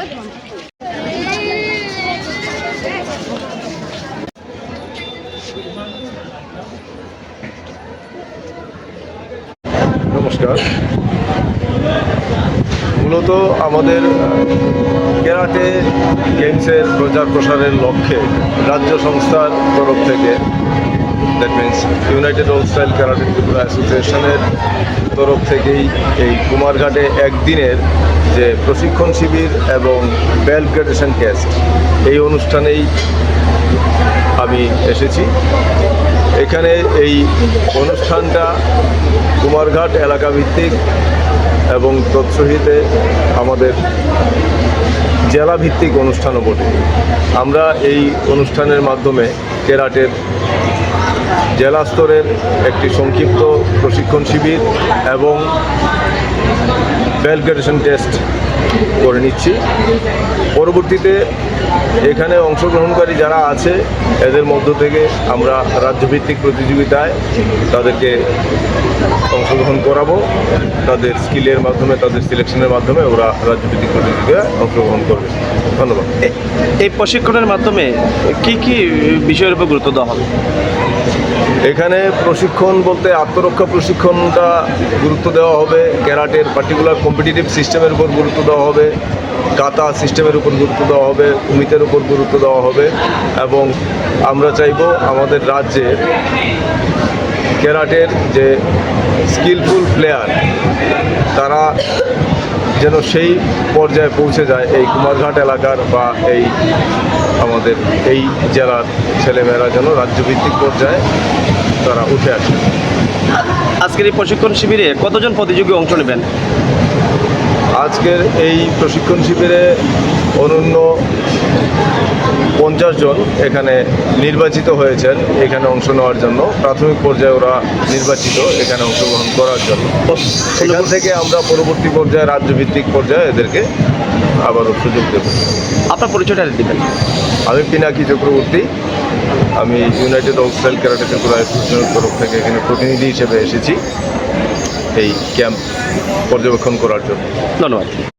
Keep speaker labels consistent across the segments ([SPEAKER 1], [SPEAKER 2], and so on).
[SPEAKER 1] নমস্কার। মূলত আমাদের কেরাটে গেমসের প্রচার প্রসারের লক্ষ্যে রাজ্য সংস্থার তরফ থেকে that means united old style karate Tripura অ্যাসোসিয়েশনের তরফ থেকেই এই কুমারঘাটে একদিনের যে প্রশিক্ষণ শিবির এবং বেল্ট গ্রেডেশন টেস্ট, এই অনুষ্ঠানেই আমি এসেছি। এখানে এই অনুষ্ঠানটা কুমারঘাট এলাকা ভিত্তিক এবং তৎসহিতে আমাদের জেলা ভিত্তিক অনুষ্ঠানও বটে। আমরা এই অনুষ্ঠানের মাধ্যমে কেরাটের জেলা স্তরের একটি সংক্ষিপ্ত প্রশিক্ষণ শিবির এবং বেল গ্রেডেশন টেস্ট করে নিচ্ছি। পরবর্তীতে এখানে অংশগ্রহণকারী যারা আছে, এদের মধ্য থেকে আমরা রাজ্যভিত্তিক প্রতিযোগিতায় তাদেরকে অংশগ্রহণ করাবো। তাদের স্কিলের মাধ্যমে, তাদের সিলেকশনের মাধ্যমে ওরা রাজ্যভিত্তিক প্রতিযোগিতায় অংশগ্রহণ করবে। ধন্যবাদ।
[SPEAKER 2] এই প্রশিক্ষণের মাধ্যমে কি কি বিষয়ের উপর গুরুত্ব দেওয়া হবে?
[SPEAKER 1] এখানে প্রশিক্ষণ বলতে আত্মরক্ষা প্রশিক্ষণটা গুরুত্ব দেওয়া হবে। ক্যারাটের পার্টিকুলার কম্পিটিটিভ সিস্টেমের উপর গুরুত্ব দেওয়া হবে। কাতা সিস্টেমের উপর গুরুত্ব দেওয়া হবে। কুমিতের উপর গুরুত্ব দেওয়া হবে। এবং আমরা চাইব আমাদের রাজ্যে ক্যারাটের যে স্কিলফুল প্লেয়ার তারা যেন সেই পর্যায়ে পৌঁছে যায় এই কুমারঘাট এলাকার বা এই আমাদের এই জেলার ছেলেমেয়েরা যেন রাজ্যভিত্তিক পর্যায়ে তারা উঠে আসে।
[SPEAKER 2] আজকের এই প্রশিক্ষণ শিবিরে কতজন প্রতিযোগী অংশ নেবেন?
[SPEAKER 1] আজকের এই প্রশিক্ষণ শিবিরে অনন্য পঞ্চাশ জন এখানে নির্বাচিত হয়েছেন এখানে অংশ নেওয়ার জন্য। প্রাথমিক পর্যায়ে ওরা নির্বাচিত এখানে অংশগ্রহণ করার জন্য। এখান থেকে আমরা পরবর্তী পর্যায়ে রাজ্যভিত্তিক পর্যায়ে এদেরকে আবারও সুযোগ দেব।
[SPEAKER 2] আপনার পরিচয়টা দিবেন।
[SPEAKER 1] আমি পিনাকি চক্রবর্তী। আমি ইউনাইটেড হোলসেল ক্যারাটে ত্রিপুরা অ্যাসোসিয়েশনের তরফ থেকে এখানে প্রতিনিধি হিসেবে এসেছি এই ক্যাম্প পর্যবেক্ষণ করার জন্য।
[SPEAKER 2] ধন্যবাদ।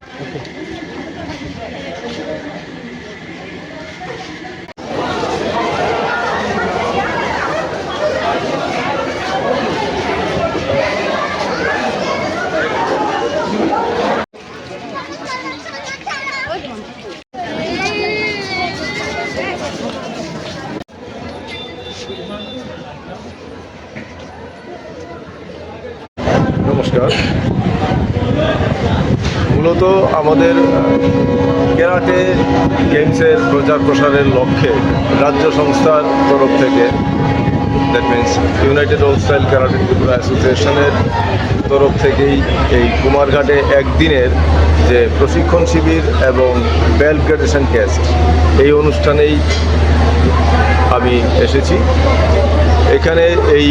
[SPEAKER 1] নমস্কার। মূলত আমাদের কেরাটে গেমসের প্রচার প্রসারের লক্ষ্যে রাজ্য সংস্থার তরফ থেকে that means united old style karate Tripura অ্যাসোসিয়েশনের তরফ থেকেই এই কুমারঘাটে একদিনের যে প্রশিক্ষণ শিবির এবং বেল্ট গ্রেডেশন টেস্ট এই অনুষ্ঠানেই আমি এসেছি। এখানে এই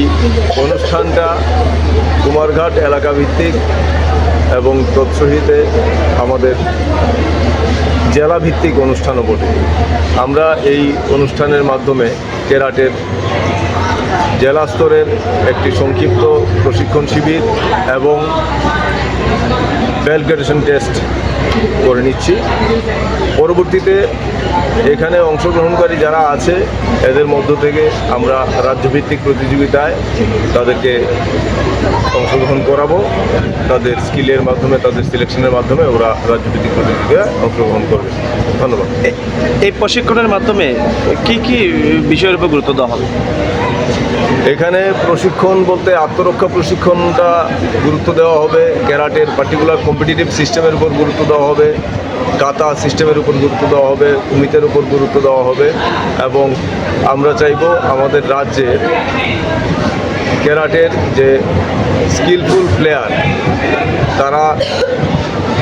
[SPEAKER 1] অনুষ্ঠানটা কুমারঘাট এলাকা ভিত্তিক এবং তৎসহিতে আমাদের জেলা ভিত্তিক অনুষ্ঠানও বটে। আমরা এই অনুষ্ঠানের মাধ্যমে কেরাটের জেলা স্তরের একটি সংক্ষিপ্ত প্রশিক্ষণ শিবির এবং বেল গ্রেডেশন টেস্ট করে নিচ্ছি। পরবর্তীতে এখানে অংশগ্রহণকারী যারা আছে, এদের মধ্য থেকে আমরা রাজ্যভিত্তিক প্রতিযোগিতায় তাদেরকে করাবো। তাদের স্কিলের মাধ্যমে তাদের সিলেকশনের মাধ্যমে ওরা রাজনৈতিক প্রতিযোগিতায় অংশগ্রহণ করবে। ধন্যবাদ।
[SPEAKER 2] এই প্রশিক্ষণের মাধ্যমে কি কি বিষয়ের উপর গুরুত্ব দেওয়া হবে?
[SPEAKER 1] এখানে প্রশিক্ষণ বলতে আত্মরক্ষা প্রশিক্ষণটা গুরুত্ব দেওয়া হবে। ক্যারাটের পার্টিকুলার কম্পিটিটিভ সিস্টেমের উপর গুরুত্ব দেওয়া হবে। কাতা সিস্টেমের উপর গুরুত্ব দেওয়া হবে। কুমিতের উপর গুরুত্ব দেওয়া হবে। এবং আমরা চাইব আমাদের রাজ্যের ক্যারাটের যে স্কিলফুল প্লেয়ার তারা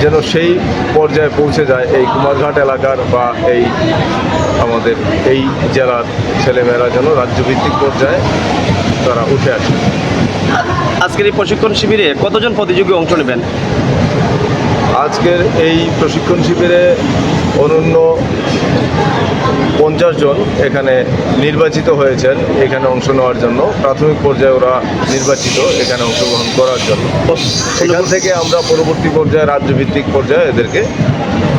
[SPEAKER 1] যেন সেই পর্যায়ে পৌঁছে যায় এই কুমারঘাট এলাকার বা এই আমাদের এই জেলার ছেলেমেয়েরা যেন রাজ্যভিত্তিক পর্যায়ে তারা উঠে আসে।
[SPEAKER 2] আজকের এই প্রশিক্ষণ শিবিরে কতজন প্রতিযোগী অংশ নেবেন?
[SPEAKER 1] আজকের এই প্রশিক্ষণ শিবিরে অনন্য পঞ্চাশ জন এখানে নির্বাচিত হয়েছেন এখানে অংশ নেওয়ার জন্য। প্রাথমিক পর্যায়ে ওরা নির্বাচিত এখানে অংশগ্রহণ করার জন্য। এখান থেকে আমরা পরবর্তী পর্যায়ে রাজ্যভিত্তিক পর্যায়ে এদেরকে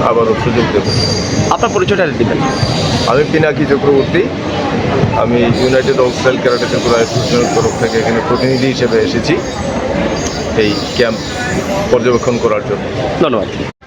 [SPEAKER 1] আবারও সুযোগ দেব।
[SPEAKER 2] আপনার পরিচয়টা দিবেন।
[SPEAKER 1] আমি পিনাকি চক্রবর্তী। আমি ইউনাইটেড হোস্টেল ক্যারাটে ত্রিপুরা অ্যাসোসিয়েশনের তরফ থেকে এখানে প্রতিনিধি হিসেবে এসেছি এই ক্যাম্প পর্যবেক্ষণ করার জন্য।
[SPEAKER 2] ধন্যবাদ।